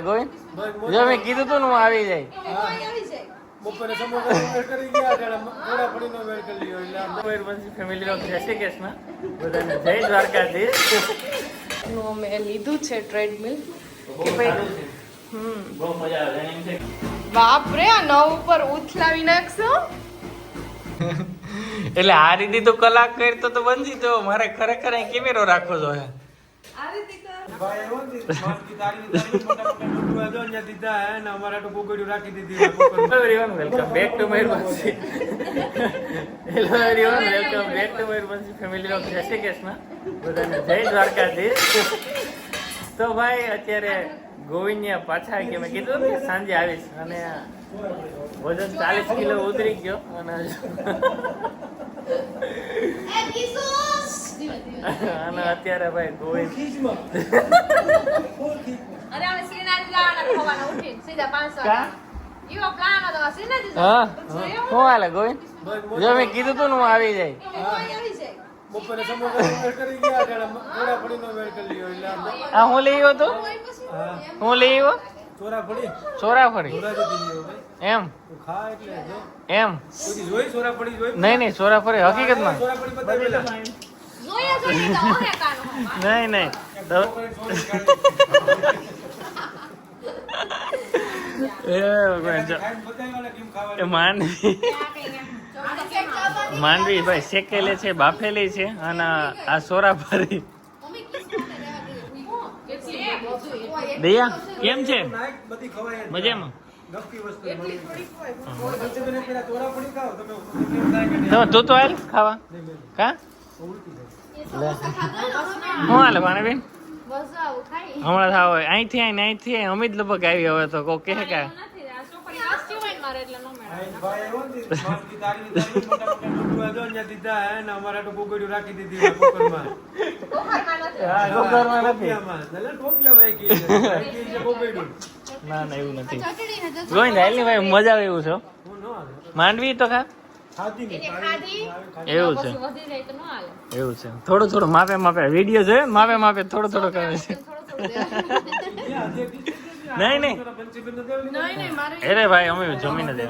ગોવિંદ જો મેં કીધું તું ને હું આવી જાય. બપોરે સમોસા કરી ગયા મોડા પડીનો વેર કરી લ્યો એટલે આમ ફેમિલીનો જય શ્રી કૃષ્ણ બધાને જય દ્વારકાધીશ. નું અમે લીધું છે ટ્રેડમિલ કે ભાઈ હમ. બહુ મજા આવે બાપ રે આ નવ ઉપર ઉથલાવી નાખશો? એટલે આ રીતે તો કલાક કરતો તો બંધી તો મારે ખરેખર કેમેરો રાખવો જોઈએ. ભાઈ એવો ને માનકી તારી તારી મોટા મોટા ડુંગળા જો અહીંયા દીધા હે ને અમારે તો ગોગડિયું રાખી દીધી કુકરમાં. everyone welcome back to Mayurbhanshi hello back to Mayurbhanshi family of જય શ્રી કૃષ્ણ. બધાને જય દ્વારકાધીશ. તો ભાઈ અત્યારે ગોવિંદિયા પાછા કે મેં કીધું ને કે સાંજે આવીશ અને વજન ચાલીસ કિલો ઉતરી ગયો અને અને અત્યારે ભાઈ કોઈ અરે અમે શ્રીનાથ જવાના ખવાના ઉઠી સીધા પાંચસો કા? એવો પ્લાન હતો શ્રીનાથ હા? શું હાલે ગોવિંદ? જો મેં કીધું તું ને હું આવી જાય. બપોરે સમોસા કરી ગયા ત્યારે પડીનો વેર કરી લ્યો એટલે આ હું લઈ આવ્યો તો? હું. લઈ આવ્યો? ચોરા ચોરાફળી? એમ? તું ખા એટલે જો. એમ? નહીં નહીં ચોરાફળી હકીકતમાં. નહીં નહીં માંડવી. ભાઈ, શેકેલી છે, બાફેલી છે, અને આ સોરા ફરી દયા, કેમ છે. મજામાં? તો તું હાલ ખાવા. કા? હું હાલે ભાણેબેન હમણાં થાવ અહીંથી આવીને અહીંથી આવીને અમિત લગભગ આવી હવે તો કોઈ કહે કે ને નો એવો ને, જો ને નથી. ના ના ને ગોવિંદ હાલ ભાઈ મજા આવે એવું છે ન. માંડવી તો ખા એવું છે. એવું છે. થોડું થોડું માપે માપે. વીડિયો છે? માપે માપે થોડો થોડો કરે છે. નહીં નહીં. અરે ભાઈ અમે જમીને દે?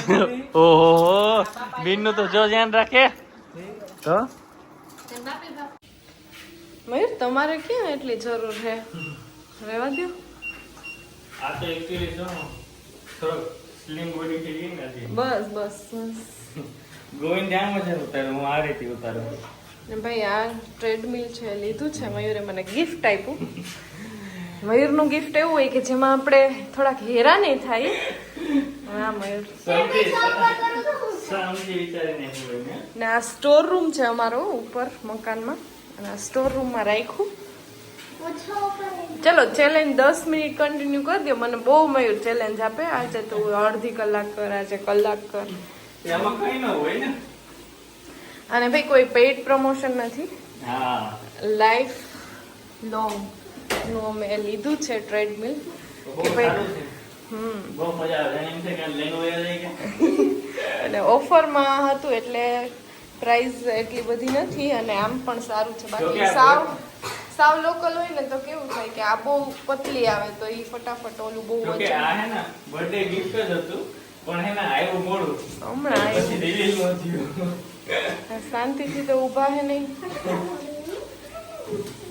ઓહો બિનનું તો જો ધ્યાન રાખે. તો? મયુર તમારે ક્યાં એટલી જરૂર છે? રહેવા દો આ તો એક્ચ્યુઅલી જો થોડોક સ્લિમ બોડી કે ને બસ બસ બસ. ગોવિંદ આમ જ ઉતારો હું આ રીતે ઉતારો ને ભાઈ આ ટ્રેડમિલ છે લીધું છે મયુરે મને ગિફ્ટ આપ્યું. મયુરનું ગિફ્ટ એવું હોય કે જેમાં આપણે થોડાક હેરાની થાય. હા મયુર. ને. આ સ્ટોર રૂમ છે અમારો ઉપર મકાનમાં. અને આ સ્ટોર રૂમમાં રાખ્યું. ચલો ચેલેન્જ દસ મિનિટ કન્ટિન્યુ કરી દો મને બહુ મયુર ચેલેન્જ આપે. આજે તો અડધી કલાક કર આજે કલાક કર. અને ભાઈ કોઈ પેઇડ પ્રમોશન નથી? લાઈફ લોંગનું અમે લીધું છે ટ્રેડમિલ કે ભાઈ અને ઓફરમાં હતું એટલે પ્રાઇસ એટલી બધી નથી અને આમ પણ સારું છે. બાકી સાવ સાવ લોકલ હોય ને તો કેવું થાય કે આ બહુ પતલી આવે તો એ ફટાફટ ઓલું બહુ જો આ હે ને બર્થડે ગિફ્ટ જ હતું પણ હે ને આવ્યું મોડું. હમણાં પછી. રિલીઝ ન થયું. શાંતિથી તો ઊભા હે નહીં.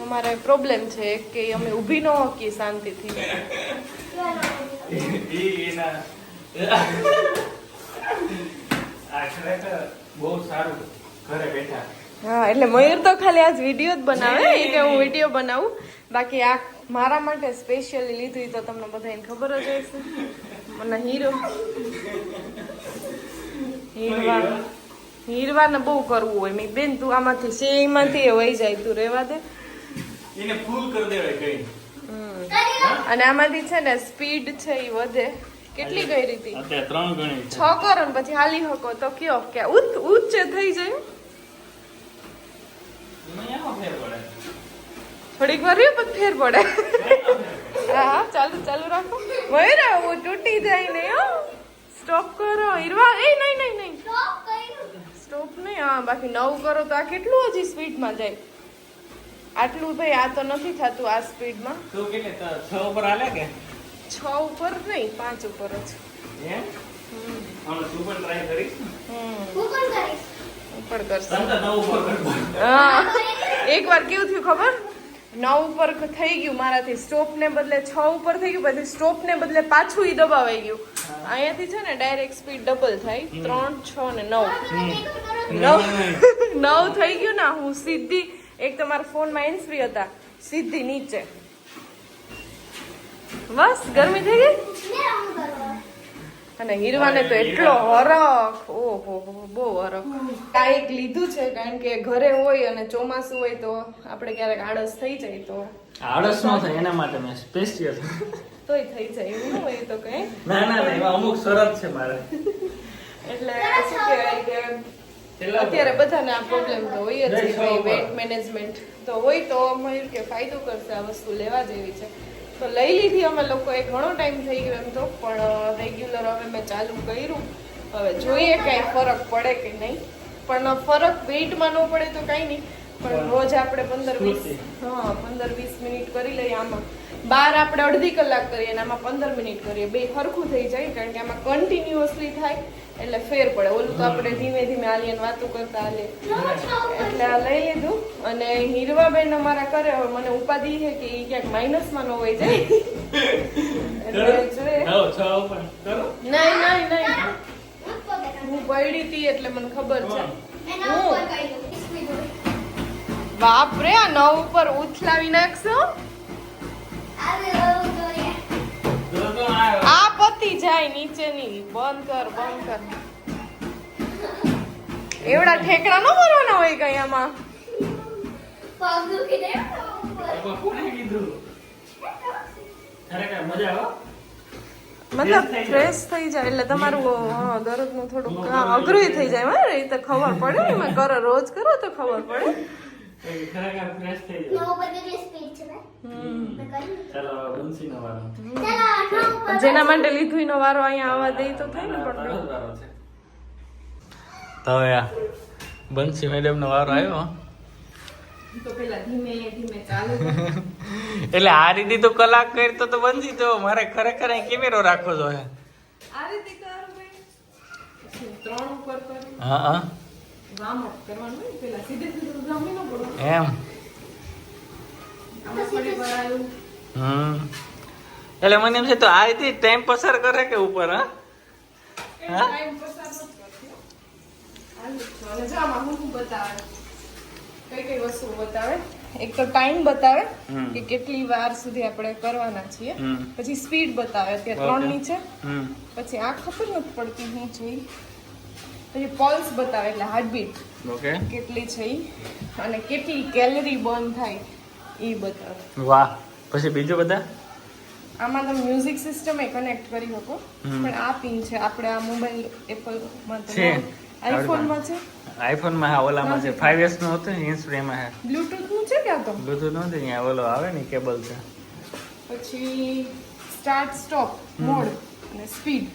અમારે પ્રોબ્લેમ છે કે અમે ઊભી ન હોકી શાંતિથી. ઈ એના આ ખરેખર બહુ સારું ઘરે બેઠા. હા એટલે મયુર તો ખાલી આજ વીડિયો જ બનાવે એ કે હું વીડિયો બનાવું. બાકી આ મારા માટે સ્પેશિયલી લીધું તો તમને બધાને ખબર જ હશે. મને હીરો. હીરવા. હીરવાને બહુ કરવું હોય. મેં બેન તું આમાંથી સેમાંથી વહી જાય તું રેવા દે. એને ફૂલ કરી દેવાય કઈ. અને આમાંથી છે ને સ્પીડ છે એ વધે. કેટલી ગઈ રીતી? છ. કરો ને પછી હાલી હકો તો કયો? કે ઉચ્ચ થઈ જાય એમાં એમાં ફેર પડે થોડીક વાર રહ્યું પણ ફેર પડે. હા હા ચાલુ ચાલુ રાખો. મયુર હું તૂટી જાય ને હો. સ્ટોપ કરો હિરવા. એ નહીં નહીં નહીં. સ્ટોપ નહીં હા બાકી નવ કરો તો આ કેટલું હજી સ્પીડમાં જાય? આટલું ભાઈ આ તો નથી થતું આ સ્પીડમાં તું કે છ ઉપર હાલે કે? છ ઉપર નહીં પાંચ ઉપર જ. એમ? હમણાં તું પણ ટ્રાય કરીશ. હમ. હું પણ કરીશ. ઉપર કરશે. હા. એક વાર કેવું થયું ખબર? નવ ઉપર થઈ ગયું મારાથી. સ્ટોપ ને બદલે છ ઉપર થઈ ગયું પછી સ્ટોપ ને બદલે પાછું એ દબાવાઈ ગયું. અહીંયાથી છે ને ડાયરેક્ટ સ્પીડ ડબલ થાય. ત્રણ છ ને નવ. નવ. નવ થઈ ગયું ને હું સીધી એક તો મારા ફોનમાં હેન્ડ ફ્રી હતા સીધી નીચે. બસ ગરમી થઈ ગઈ? અને હીરવાને તો એટલો હરખ. ઓહો બહુ હરખ. કાંઈક લીધું છે કારણ કે ઘરે હોય અને ચોમાસું હોય તો આપણે ક્યારેક આળસ થઈ જાય તો. આળસ ન થાય એના માટે મેં સ્પેશિયલ તોય થઈ જાય એવું ન હોય તો કઈ. ના ના ના એમાં અમુક શરત છે મારે. એટલે શું કહેવાય કે અત્યારે બધાને આ પ્રોબ્લેમ તો હોય જ છે વેટ મેનેજમેન્ટ તો હોય તો મયુર કે ફાયદો કરશે આ વસ્તુ લેવા જેવી છે. તો લઈ લીધી અમે લોકોએ ઘણો ટાઈમ થઈ ગયો એમ તો પણ રેગ્યુલર હવે મેં ચાલુ કર્યું. હવે જોઈએ કાંઈ ફરક પડે કે નહીં. પણ ફરક વેઇટમાં ન પડે તો કાંઈ નહીં. પણ રોજ આપણે પંદર વીસ હા પંદર વીસ મિનિટ કરી લઈએ આમાં. બાર આપણે અડધી કલાક કરીએ અને આમાં પંદર મિનિટ કરીએ. બે સરખું થઈ જાય કારણ કે આમાં કન્ટિન્યુઅસલી થાય એટલે ફેર પડે. ઓલું તો આપણે ધીમે ધીમે આલિયન વાતો કરતા હાલે એટલે આ લઈ લીધું. અને હીરવાબેન અમારા કરે હવે મને ઉપાધિ છે કે એ ક્યાંક માઇનસમાં ન હોય જાય. એટલે જોઈએ નહીં નહીં નહીં. હું પડી હતી એટલે મને ખબર છે. બાપરે આ નવ ઉપર ઉથલાવી નાખશો? આ પતી જાય નીચેની. બંધ કર બંધ કર. એવડા ઠેકડા ન ભરવાના હોય કઈ આમાં? મતલબ ફ્રેશ થઈ જાય એટલે તમારું હા, દરરોજનું થોડુંક અઘરું થઈ જાય મારે એ તો ખબર પડે ને કરો રોજ કરો તો ખબર પડે. ખરેખર ફ્રેશ થઈ જાય ચાલો હવે બંસીનો વારો જેના માટે લીધું એનો વારો અહીંયા આવવા દે તો થાય ને પણ વારો છે તો આ બંસી મેડમ નો વારો આવ્યો એટલે આ રીતે તો કલાક કરતો તો બંસી તો મારે ખરેખર અહીં કેમેરો રાખવો જોઈએ. આ રીતે કર ત્રણ ઉપર હા હા. એમ. હમ. એટલે મને એમ છે તો આ રીતે ટાઈમ પસાર કરે કે ઉપર હા? એક તો ટાઈમ બતાવે કે કેટલી વાર સુધી આપણે કરવાના છીએ. પછી સ્પીડ બતાવે અત્યારે ત્રણની છે. પછી આ ખબર નથી પડતી હું છે ઈ. પછી પલ્સ બતાવે એટલે હાર્ટબીટ ઓકે કેટલી છે અને કેટલી કેલરી બર્ન થાય એ બતાવે. વાહ. પછી બીજું બધા? આમાં તમે મ્યુઝિક સિસ્ટમ એ કનેક્ટ કરી શકો. પણ આ પિન છે. આપણે આ મોબાઈલ એપલમાં છે. આઈફોનમાં છે? આઈફોનમાં હા ઓલામાં છે. 5s નો હતો ને ઇન્ચ એમાં છે બ્લૂટૂથનું છે કે તો? બ્લૂટૂથ નથી અહીંયા ઓલો આવે ને કેબલ છે. પછી સ્ટાર્ટ સ્ટોપ મોડ અને સ્પીડ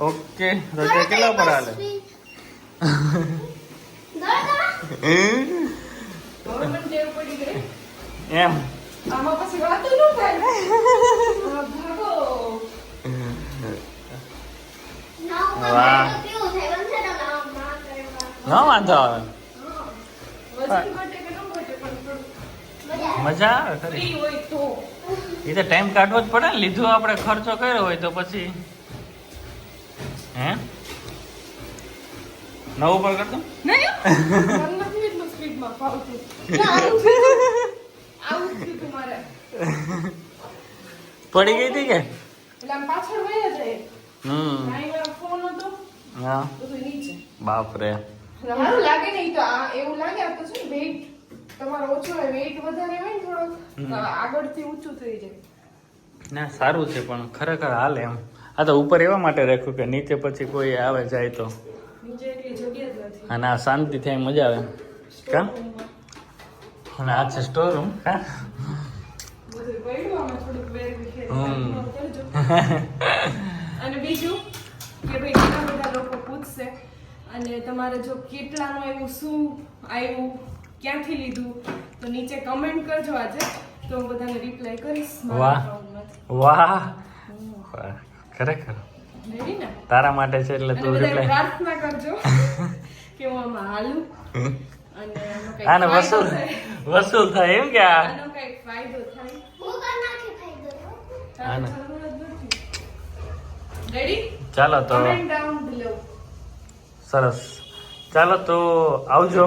ઓકે રજા કેટલા પર હાલે? એમ. ન વાંધો આવે. મજા આવે ખરી. એ તો ટાઈમ કાઢવો જ પડે લીધું આપણે ખર્ચો કર્યો હોય તો પછી. થયું આવું થયું તું. મારે પડી ગઈ હતી કે? હા. બાપ રે લાગે ને તો એવું લાગે આ તો છે વેઇટ તમારો ઓછો હોય વેઇટ વધારે હોય ને થોડોક આગળથી ઊંચું થઈ જાય. ના સારું છે પણ ખરેખર હાલ એમ. આ તો ઉપર એવા માટે રાખ્યું કે નીચે પછી કોઈ આવે જાય તો. અને આ શાંતિ થાય મજા આવે. કા? અને આ છે સ્ટોર રૂમ કા. અને બીજું કે ભાઈ ઘણા બધા લોકો પૂછશે અને તમારે જો કેટલાનું આવ્યું શું આવ્યું ક્યાંથી લીધું તો નીચે કમેન્ટ કરજો આજે. તો હું બધાને રિપ્લાય કરીશ. વાહ. વાહ. ખરેખર? તારા માટે છે એટલે તું રિપ્લાય પ્રાર્થના કરજો કે હું આમાં હાલું. અને આને વસૂલ. વસૂલ થાય એમ કે આનો કંઈક ફાયદો થાય. આને. રેડી ચાલો તો સરસ. ચાલો તો આવજો.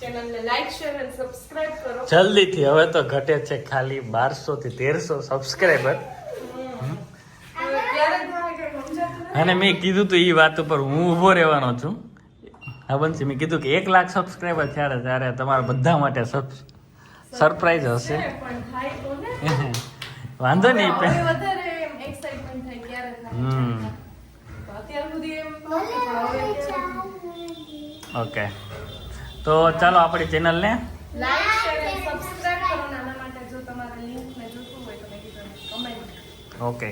ચેનલને લાઈક શેર અને સબસ્ક્રાઇબ કરો. જલ્દીથી. હવે તો ઘટે છે ખાલી બારસો થી તેરસો સબસ્ક્રાઈબર હવે ક્યારે થાય કે સમજાતું નથી. અને મેં કીધું તું એ વાત ઉપર હું ઊભો રહેવાનો છું. હા બનશે મેં કીધું કે એક લાખ સબસ્ક્રાઈબર ત્યારે ત્યારે તમારા બધા માટે સરપ્રાઈઝ હશે. છે, પણ થાય તો ને. વાંધો નહીં હમ. ઓકે. તો ચાલો આપણી ચેનલને લાઈક શેર અને સબસ્ક્રાઇબ કરો ને આના માટે જો તમારે લિંક ને જોતું હોય તો મેં કીધું કમેન્ટ ઓકે.